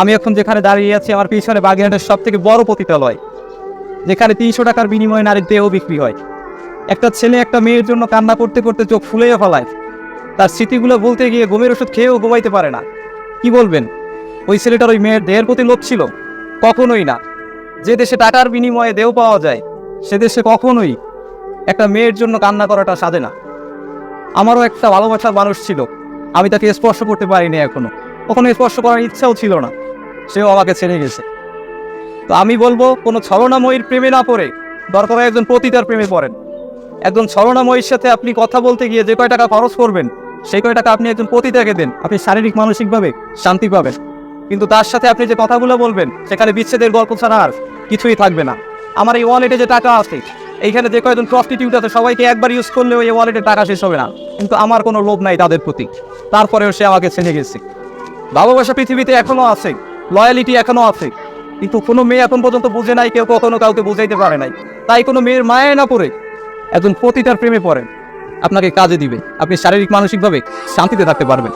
আমি এখন যেখানে দাঁড়িয়ে আছি, আমার পিছনে বাগেরহাটের সব থেকে বড় পতিতালয়, যেখানে তিনশো টাকার বিনিময়ে নারীর দেহ বিক্রি হয়। একটা ছেলে একটা মেয়ের জন্য কান্না করতে করতে চোখ ফুলেও ফেলায়। তার স্মৃতিগুলো বলতে গিয়ে ঘুমের ওষুধ খেয়েও ঘুমাইতে পারে না। কি বলবেন? ওই ছেলেটার ওই মেয়ের দেহের প্রতি লোভ ছিল? কখনোই না। যে দেশে টাকার বিনিময়ে দেহ পাওয়া যায়, সে দেশে কখনোই একটা মেয়ের জন্য কান্না করাটা সাধে না। আমারও একটা ভালোবাসার মানুষ ছিল। আমি তাকে স্পর্শ করতে পারিনি এখনও। কখনো স্পর্শ করার ইচ্ছাও ছিল না। সেও আমাকে ছেড়ে গেছে। তো আমি বলব, কোনো ছলনাময়ীর প্রেমে না পড়ে, দরকার একজন পতিতার প্রেমে পড়েন। একজন ছলনাময়ীর সাথে আপনি কথা বলতে গিয়ে যে কয় টাকা খরচ করবেন, সেই কয় টাকা আপনি একজন পতিতাকে দেন। আপনি শারীরিক, মানসিকভাবে শান্তি পাবেন। কিন্তু তার সাথে আপনি যে কথাগুলো বলবেন, সেখানে বিচ্ছেদের গল্প ছাড়া আর কিছুই থাকবে না। আমার এই ওয়ালেটে যে টাকা আছে, এইখানে যে কয়জন প্রস্টিটিউট আছে, সবাইকে একবার ইউজ করলেও এই ওয়ালেটে টাকা শেষ হবে না। কিন্তু আমার কোনো লোভ নাই তাদের প্রতি। তারপরেও সে আমাকে ছেড়ে গেছে। ভালোবাসা পৃথিবীতে এখনও আছে। লয়ালিটি এখনও আছে। কিন্তু কোনো মেয়ে এখন পর্যন্ত বুঝে নাই, কেউ কখনো কাউকে বুঝাইতে পারে নাই। তাই কোনো মেয়ের মায়ে না পড়ে একজন পতিতার প্রেমে পড়েন আপনাকে কাজে দিবে। আপনি শারীরিক, মানসিকভাবে শান্তিতে থাকতে পারবেন।